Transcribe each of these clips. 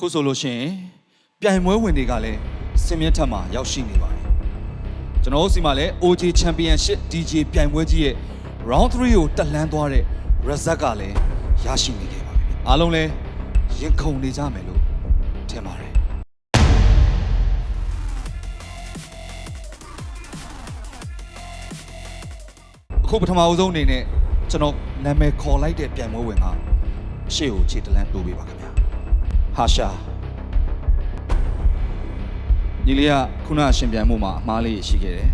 အခုဆိုလို့ရှိရင်ပြိုင်ပွဲဝင်တွေကလည်းစင်မြင့်ထက်မှာရောက်ရှိနေပါတယ်ကျွန်တော်တို့စီမှာလည်း OJ Championship DJ ပြိုင်ပွဲကြီးရဲ့ round 3ကိုတက်လှမ်းသွားတဲ့ result ကလည်းရရှိနေခဲ့ပါပြီအားလုံးလည်းရင်ခုန်နေကြမယ်လို့ထင်ပါတယ်အခုပထမအဆုံးအနေနဲ့ကျွန်တော်နာမည်ခေါ်လိုက်တဲ့ပြိုင်ပွဲဝင်ကရှေ့ကိုခြေတလန်းတိုးပေးပါခင်ဗျာ ဟာရှာညီလေးကခုနရှင်ပြိုင်မှုမှာအမှားလေးရှိခဲ့တယ်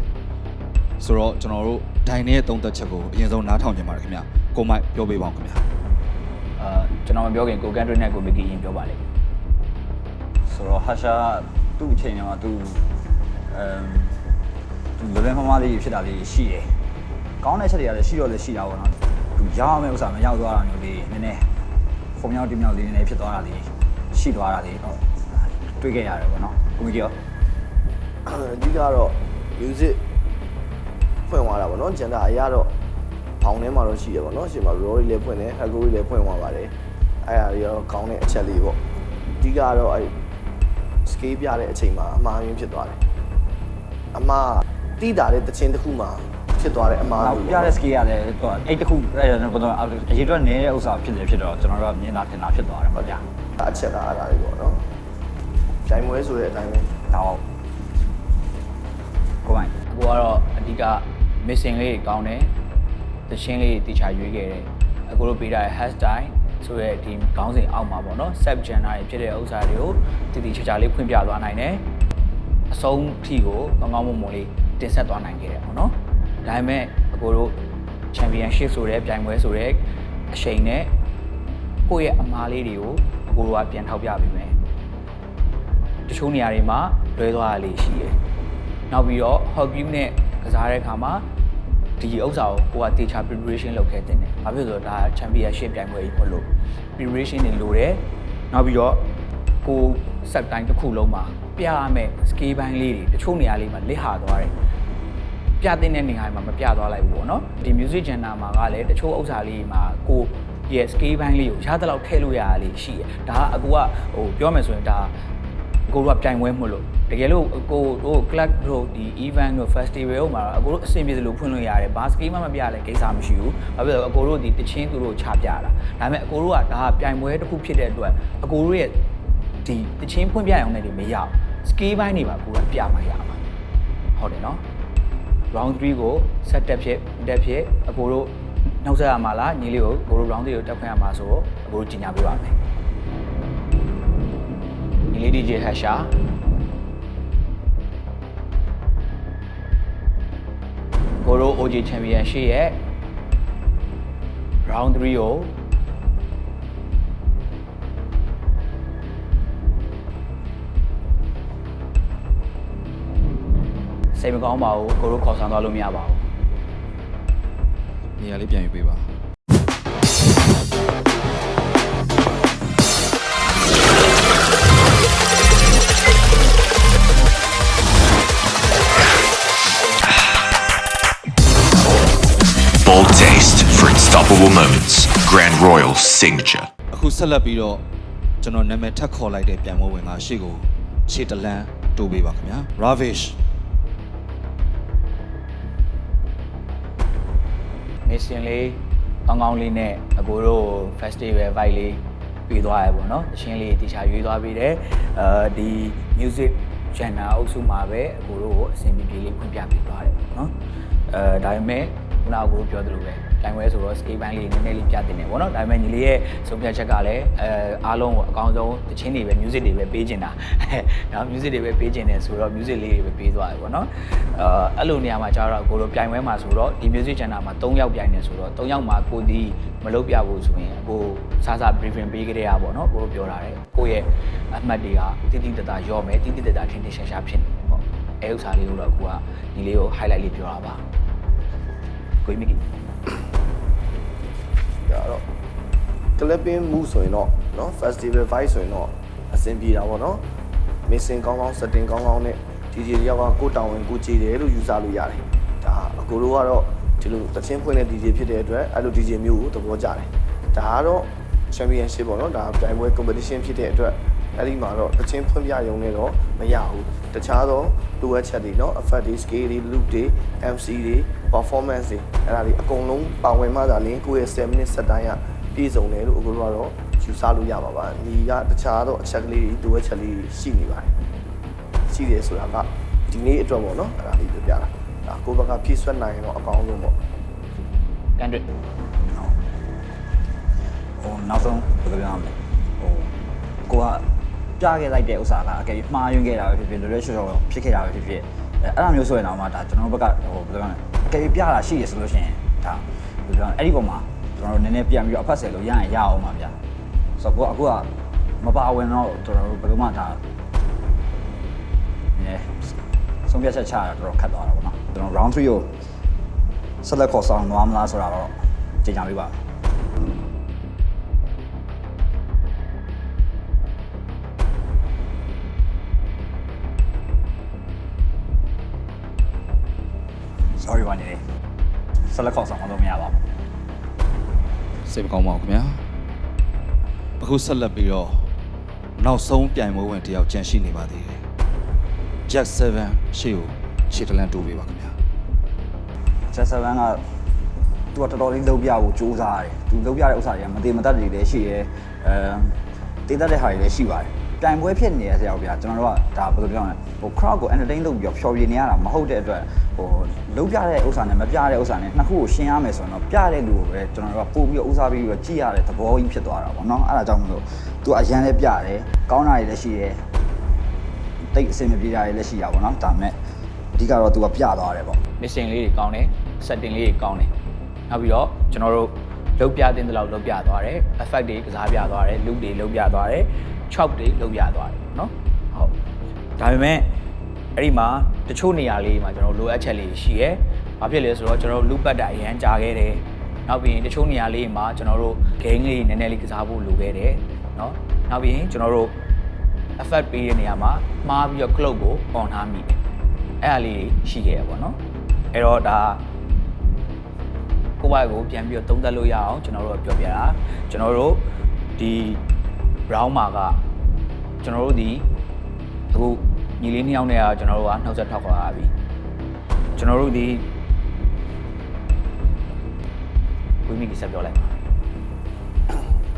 ဆိုတော့ကျွန်တော်တို့ဒိုင်နဲ့သုံးသက်ချက်ကိုအရင်ဆုံးနားထောင်ကြပါရခင်ဗျာကိုမိုက်ပြောပေးပါဦးခင်ဗျာအာကျွန်တော်မပြောခင်ကိုကန်ထရီနဲ့ကိုမီကီရင်ပြောပါလိမ့်မယ်ဆိုတော့ဟာရှာသူ့အချိန်မှာသူအမ်သူလွယ်လွယ်မမလေးဖြစ်တာလေးရှိတယ်။ကောင်းတဲ့ချက်တွေကလည်းရှိတော့လည်းရှိတာပေါ့နော်။သူရအောင်မဲ့ဥစ္စာမရောက်သွားတာမျိုးလေးနည်းနည်းဖုံမြောက်တင်မြောက်လေးနည်းနည်းဖြစ်သွားတာလေး ရှိသွားတာလေးတော့တွေ့ခဲ့ရတယ်ပေါ့နော်။ကိုမီကီရောအဓိကတော့ music ဖွင့်သွားတာပေါ့နော်ကျန်တာအရာတော့ဘောင်ထဲမှာတော့ရှိတယ်ပေါ့နော်ရှင်မှာ raw တွေလည်းဖွင့်တယ် agro တွေလည်းဖွင့်သွားပါတယ်အဲ့ဒါတွေရောကောင်းတဲ့အချက်လေးပေါ့အဓိကတော့အဲ့ scale ပြတဲ့အချိန်မှာအမှားရင်းဖြစ်သွားတယ်အမှားတိတာတဲ့တခြင်းတစ်ခုမှာ ဖြစ်သွားတဲ့အမှားနောက်လို့ပြတဲ့ scale ရတယ်တော့အဲ့တခုအဲ့ဒါကတော့အရေးအတွက်နည်းတဲ့ဥစ္စာဖြစ်တယ်ဖြစ်တော့ကျွန်တော်တို့ကမြင်တာထင်တာဖြစ်သွားတယ်ပေါ့ဗျာအချက်ကအဲ့ဒါလေးပေါ့နော်ဂျိုင်မွဲဆိုတဲ့အတိုင်းပဲ။ဒါတော့ကိုမိုင်းကိုကတော့အဓိက missing လေးတွေကောင်းတယ်တချင်းလေးတွေတခြားရွေးခဲ့တယ်အခုတို့ပေးထားတဲ့ hashtag ဆိုရဲဒီခေါင်းစဉ်အောက်မှာပေါ့နော် sub genre တွေဖြစ်တဲ့ဥစ္စာတွေကိုတည်တည်ချာချာလေးဖွင့်ပြသွားနိုင်တယ်အဆုံးထိကိုကောင်းကောင်းမွန်မွန်လေးတင်ဆက်သွားနိုင်ခဲ့တယ်ပေါ့နော် ဒါပေမဲ့အခုတို့ championship ဆိုတဲ့ပြိုင်ပွဲဆိုတဲ့အချိန်နဲ့ကိုယ့်ရဲ့အမားလေးတွေကိုအခုတို့ကပြန်ထောက်ပြပေးမယ်တချို့နေရာတွေမှာလွဲသွားတာလေးရှိတယ်နောက်ပြီးတော့ hockey နဲ့ကစားတဲ့အခါမှာဒီဥစ္စာကိုကိုကတေချာ preparation လုပ်ခဲ့တဲ့တယ်။ဘာဖြစ်လို့လဲဆိုတော့ဒါ championship ပြိုင်ပွဲကြီးမဟုတ်လို့ preparation တွေလိုတယ်။နောက်ပြီးတော့ကို set time တစ်ခုလုံးမှာပြရမယ့် skill ဘိုင်းလေးတွေတချို့နေရာလေးမှာလစ်ဟာသွားတယ်။ ပြတဲ့နေရာမှာမပြသွားလိုက်ဘူးပေါ့နော်။ဒီ music genre မှာကလည်းတချို့ဥစ္စာလေးမှာကိုရဲ့ skill ဘိုင်းလေးကိုရတဲ့လောက်ထည့်လို့ရတာလေးရှိတယ်။ဒါကအကူကဟိုပြောမယ်ဆိုရင်ဒါကိုတို့ကပြိုင်ပွဲမဟုတ်လို့တကယ်လို့ကိုတို့ club တို့ဒီ event တို့ festival တို့မှာတော့အကိုတို့အဆင်ပြေသလိုဖွင့်လို့ရတယ်ဘာစကီမှမပြရလဲကိစ္စမရှိဘူးဘာဖြစ်လို့အကိုတို့ဒီတချင်းသူတို့ချပြတာဒါပေမဲ့အကိုတို့ကဒါကပြိုင်ပွဲတစ်ခုဖြစ်တဲ့အတွက်အကိုတို့ရဲ့ဒီတချင်းဖွင့်ပြရအောင်လည်းဒီမရအောင်စကီပိုင်းတွေမှာကိုကပြမှရမှာဟုတ်တယ်နော် round 3ကို set တက်ဖြစ်တက်ဖြစ်အကိုတို့နောက်ဆက်ရမှာလားညီလေးကိုအကိုတို့ round 3ကိုတက်ခွင့်ရမှာဆိုတော့အကိုတို့ကြီးညာပေးပါမယ်ညီလေး DJ Hasha ကိုရို OG Championship ရဲ့ round 3ကို စိတ်မကောင်းပါဘူးကိုရိုခေါ်ဆောင်သွားလို့မရပါဘူးနေရာလေးပြန်ယူပေးပါ Bold taste for unstoppable moments. Grand Royal signature. အခုဆက်လက်ပြီးတော့ကျွန်တော်နာမည်ထပ်ခေါ်လိုက်တဲ့ပြိုင်ပွဲဝင်ကရှေ့ကိုခြေတလန်းတိုးပေးပါခင်ဗျာ Ravish မစ်ရှင်လေးကောင်းကောင်းလေးနဲ့အကိုတို့ festival vibe လေးပြီးသွားရပေါ့နော်တချင်းလေးတီချာရွေးသွားပြီးတယ်အဲဒီ music genre အုပ်စုမှာပဲအကိုတို့ကိုအဆင်ပြေပြေလေးဖွင့်ပြပေးသွားတယ်ပေါ့နော်အဲဒါပေမဲ့ခုနကကိုပြောသလိုပဲ တိုင်ဝဲဆိုတော့ scale ဘိုင်းလေးနည်းနည်းလေးပြတင်တယ်ပေါ့နော်ဒါပေမဲ့ညီလေးရဲ့ဆုံးဖြတ်ချက်ကလည်းအဲအားလုံးကိုအကောင်းဆုံးတချင်းတွေပဲ music တွေပဲပေးချင်တာနော် music တွေပဲပေးချင်တယ်ဆိုတော့ music လေးတွေပဲပေးသွားတယ်ပေါ့နော်အဲအဲ့လိုနေရာမှာကျတော့ကိုတို့ပြိုင်ပွဲမှာဆိုတော့ဒီ music channel မှာ3ယောက်ပြိုင်နေဆိုတော့3ယောက်မှာကိုဒီမလုပ်ပြဘူးဆိုရင်ကိုစားစား briefing ပေးကြရပါပေါ့နော်ကိုတို့ပြောတာတယ်ကိုရဲ့အမှတ်တွေကတိတိတတရော့မယ်တိတိတတထင်းထင်းရှားရှားဖြစ်နေတယ်ပေါ့အဲဥစ္စာလေးကိုတော့ကိုကညီလေးကို highlight လေးပြောတာပါကိုကြီးမီကီ ဒါတော့ clipping move ဆိုရင်တော့เนาะ festival vibe ဆိုရင်တော့အဆင်ပြေတာပေါ့เนาะ mixing ကောင်းကောင်း setting ကောင်းကောင်းနဲ့ DJ တယောက်ကကိုယ်တောင်းဝင်ကိုကြည်တယ်လို့ယူဆလို့ရတယ်ဒါအကိုတို့ကတော့ဒီလိုတချင်းဖွင့်တဲ့ DJ ဖြစ်တဲ့အတွက်အဲ့လို DJ မျိုးကိုသဘောကျတယ်ဒါကတော့ championship ပေါ့เนาะဒါပြိုင်ပွဲ competition ဖြစ်တဲ့အတွက် အဲ့ဒီမှာတော့တချင်းဖွင့်ပြရုံနဲ့တော့မရဘူးတခြားသောလိုအပ်ချက်တွေเนาะ effect တွေ scale တွေ loop တွေ MC တွေ performance တွေ အဲ့ဒါလေးအကုန်လုံးပါဝင်မှသာလင်းကိုယ့်ရဲ့7 minutes စက်တိုင်းကပြည့်စုံတယ်လို့အခုတော့တော့ယူဆလို့ရပါပါ။ညီကတခြားတော့အချက်ကလေးတွေလိုအပ်ချက်လေးတွေရှိနေပါတယ်။ရှိတယ်ဆိုတာကဒီနေ့အတွက်ပေါ့နော်အဲ့ဒါလေးပြောပြတာ။ဒါကိုယ့်ဘက်ကဖြည့်ဆွတ်နိုင်ရင်တော့အကောင်းဆုံးပေါ့။ကန်တွေ့။ဟိုနောက်ဆုံးပြောပြရမယ်။ဟိုကိုကပြခဲ့လိုက်တဲ့ဥစ္စာကအကယ်၍မှားယွင်းခဲ့တာပဲဖြစ်ဖြစ်လွယ်လွယ်ရှော့ရှော့ဖြစ်ခဲ့တာပဲဖြစ်ဖြစ်အဲ့အဲ့လိုမျိုးဆိုရင်တော့မှဒါကျွန်တော်တို့ဘက်ကဟိုဘယ်လိုပြောမလဲ ကယ်၍ပြတာရှိရဆိုလို့ရှိရင်ဒါဘယ်လိုပြောရလဲအဲ့ဒီပုံမှာကျွန်တော်တို့နည်းနည်းပြန်ပြီးတော့အဖတ်ဆယ်လို့ရရင်ရအောင်ပါဗျာဆိုတော့ကိုကအခုကမပါဝင်တော့ကျွန်တော်တို့ဘယ်လိုမှဒါအဲဆုံးဖြတ်ချက်ချရတော့တော်တော်ခက်သွားတာပေါ့နော်ကျွန်တော် round 3ကိုဆက်လက်ခေါ်ဆောင်သွားမလားဆိုတာတော့ကြေညာပေးပါမယ် sorry ပါနေတယ်ဆက်လက်ခေါ်ဆောင်လို့မရပါဘူးစိတ်မကောင်းပါဘူးခင်ဗျာအခုဆက်လက်ပြီးတော့နောက်ဆုံးပြိုင်ပွဲဝင်တစ်ယောက်ကြံရှိနေပါသေးတယ် Jack 7ရှေ့ကိုခြေတလန့်တိုးပေးပါခင်ဗျာချက်ဆဗန်ကသူကတော်တော်လေးလှုပ်ပြဖို့ကြိုးစားတယ်သူလှုပ်ပြတဲ့ဥစ္စာတွေကမသေးမတတ်တွေလည်းရှိတယ်အဲတည်တတ်တဲ့ဟာတွေလည်းရှိပါတယ် တိုင်ပွဲဖြစ်နေတဲ့ဆရာဗျာကျွန်တော်တို့ကဒါဘယ်လိုပြောရလဲဟို crowd ကို entertain လုပ်ပြီးတော့ဖျော်ဖြေနေရတာမဟုတ်တဲ့အတွက်ဟိုလှုပ်ပြတဲ့ဥစ္စာနဲ့မပြတဲ့ဥစ္စာနဲ့နှစ်ခုကိုရှင်းရမယ်ဆိုရင်တော့ပြတဲ့လူကိုပဲကျွန်တော်တို့ကပို့ပြီးတော့ဥစားပြီးတော့ကြည့်ရတဲ့သဘောကြီးဖြစ်သွားတာပေါ့နော်အဲ့ဒါကြောင့်မလို့သူအရန်လည်းပြတယ်ကောင်းတာတွေလည်းရှိတယ်တိတ်အဆင်မပြေတာတွေလည်းရှိတာပေါ့နော်ဒါပေမဲ့အဓိကတော့သူကပြသွားတယ်ပေါ့ mission လေးတွေကောင်းတယ် setting လေးတွေကောင်းတယ်နောက်ပြီးတော့ကျွန်တော်တို့လုတ်ပြတဲ့လောက်လုတ်ပြသွားတယ် effect တွေကစားပြသွားတယ် loop တွေလုတ်ပြသွားတယ် chop တွေလုတ်ပြသွားတယ်เนาะဟုတ်ဒါပေမဲ့အဲ့ဒီမှာတချို့နေရာလေးမှာကျွန်တော်လိုအပ်ချက်လေးရှိရယ်ဘာဖြစ်လဲဆိုတော့ကျွန်တော်တို့ loop ပတ်တာအရန်ကြာခဲ့တယ်နောက်ပြီးရင်တချို့နေရာလေးမှာကျွန်တော်တို့ game လေးနည်းနည်းလေးကစားဖို့လိုခဲ့တယ်เนาะနောက်ပြီးရင်ကျွန်တော်တို့ effect ပေးတဲ့နေရာမှာမှားပြီးတော့ cloud ကို on ထားမိတယ်အဲ့ဒါလေးရှိခဲ့ရပေါ့နော်အဲ့တော့ဒါကိုယ့်ဘက်ကိုပြန်ပြီးတော့သုံးသပ်လို့ရအောင်ကျွန်တော်တို့ကပြောပြတာကျွန်တော်တို့ဒီ round မှာကကျွန်တော်တို့ဒီအခုညီလေးနှစ်ယောက်နဲ့ကကျွန်တော်တို့ကနှုတ်ဆက်ထောက်ခေါ်လာပြီကျွန်တော်တို့ဒီဝိမိကိဆက်ပြောလိုက်ပါ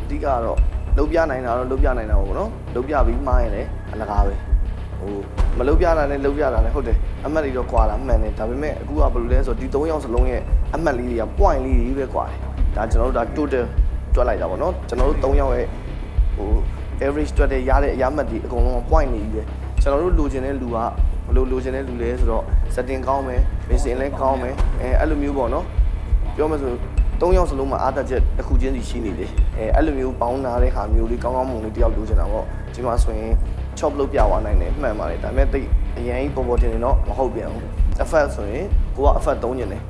အဓိကကတော့လုတ်ပြနိုင်တာတော့လုတ်ပြနိုင်တာပေါ့နော်လုတ်ပြပြီးမှားရင်လည်းအလကားပဲဟိုမလုတ်ပြတာနဲ့လုတ်ပြတာနဲ့ဟုတ်တယ်အမှတ်တွေတော့ကွာတာမှန်တယ်ဒါပေမဲ့အခုကဘယ်လိုလဲဆိုတော့ဒီ၃ယောက်စလုံးရဲ့အမှတ်လေးတွေက point လေးတွေပဲကွာတယ်ဒါကျွန်တော်တို့ဒါ total တွက်လိုက်တာပေါ့နော်ကျွန်တော်တို့၃ယောက်ရဲ့ ဟို average တွက်တဲ့ရတဲ့အရာမှတ်တွေအကုန်လုံး point နေပြီပဲကျွန်တော်တို့လိုချင်တဲ့လူကဘယ်လိုလိုချင်တဲ့လူလဲဆိုတော့ setting ကောင်းမယ် mission လည်းကောင်းမယ်အဲအဲ့လိုမျိုးပေါ့နော်ပြောမယ်ဆို၃ယောက်စလုံးမှာအားတက်ချက်တစ်ခုချင်းစီရှိနေတယ်အဲအဲ့လိုမျိုးပေါင်းနာတဲ့ခါမျိုးလေးကောင်းကောင်းမွန်လေးတယောက်လိုချင်တာပေါ့ဒီမှာဆိုရင် chop လုပ်ပြသွားနိုင်တယ်မှန်ပါတယ်ဒါပေမဲ့တိတ်အရင်ကြီးပေါ်ပေါ်တင်နေတော့မဟုတ်ပြန်ဘူး effect ဆိုရင်ကိုက effect သုံးညင်တယ်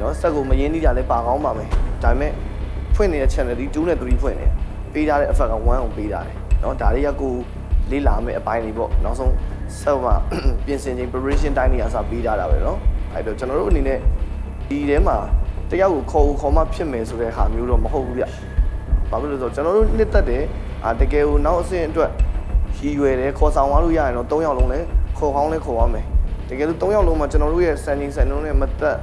နော်စက်ကိုမရင်းနှီးကြလဲပါကောင်းပါမယ်ဒါပေမဲ့ဖွင့်နေတဲ့ channel ဒီ2နဲ့3ဖွင့်နေ ပေးထားတဲ့ effect က1အောင်ပေးထားတယ်နော်ဒါတွေကကိုလေးလာမယ့်အပိုင်းတွေပေါ့နောက်ဆုံးဆက်မှာပြင်ဆင်ချိန် preparation time တွေအစားပေးထားတာပဲနော်အဲ့တော့ကျွန်တော်တို့အနေနဲ့ဒီထဲမှာတယောက်ကိုခေါ်ခေါ်မှဖြစ်မယ်ဆိုတဲ့ဟာမျိုးတော့မဟုတ်ဘူးဗျ။ဘာဖြစ်လို့လဲဆိုတော့ကျွန်တော်တို့နှစ်သက်တယ်အာတကယ်ကိုနောက်အဆင့်အတွက်ရည်ရွယ်တယ်ခေါ်ဆောင်သွားလို့ရရင်တော့၃ယောက်လုံးလည်းခေါ်ကောင်းလည်းခေါ်ရမယ်။တကယ်လို့၃ယောက်လုံးမှာကျွန်တော်တို့ရဲ့စံချိန်စံနှုန်းနဲ့မသက်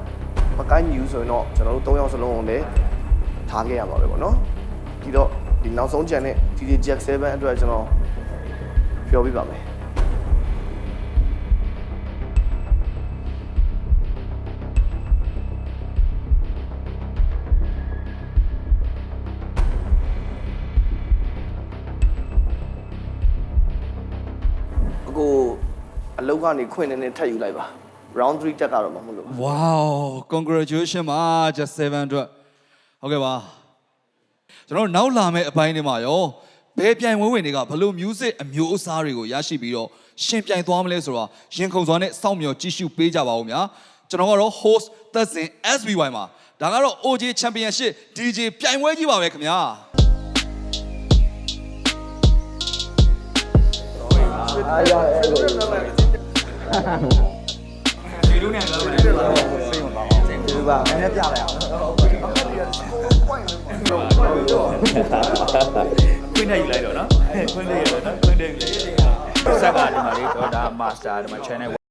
မကိုင်းယူဆိုရင်တော့ကျွန်တော်တို့၃ယောက်စလုံးကိုလည်းထားခဲ့ရပါပဲပေါ့နော်။ဒီတော့ ဒီနောက်ဆုံးကြံတဲ့ DJ Jack 7အတွက်ကျွန်တော်ပြောပြပါမယ်။အကိုအလောက်ကနေခွင့်နေနေထပ်ယူလိုက်ပါ round 3တက်ကတော့မဟုတ်လို့ Wow congratulation ပါ Just 7အတွက်ဟုတ်ကဲ့ပါ ကျွန်တော်တို့နောက်လာမယ့်အပိုင်းတွေမှာရောဘယ်ပြိုင်ပွဲဝင်တွေကဘယ်လို music အမျိုးအစားတွေကိုရရှိပြီးတော့ရှင်ပြိုင်သွားမလဲဆိုတော့ရင်ခုန်စွာနဲ့စောင့်မျှော်ကြည့်ရှုပေးကြပါဦးများကျွန်တော်ကတော့ host သက်စင် SBY မှာဒါကတော့ OJ Championship DJ ပြိုင်ပွဲကြီးပါပဲခင်ဗျာဒီပါနည်းနည်းပြလိုက်အောင် ခွင့်ထည့်ယူလိုက်တော့နော်ခွင့်ထည့်ယူတော့နော်ခွင့်ထည့်ယူလိုက်ဆက်ကဒီမှာလေးတော့ဒါ master ဒီမှာ channel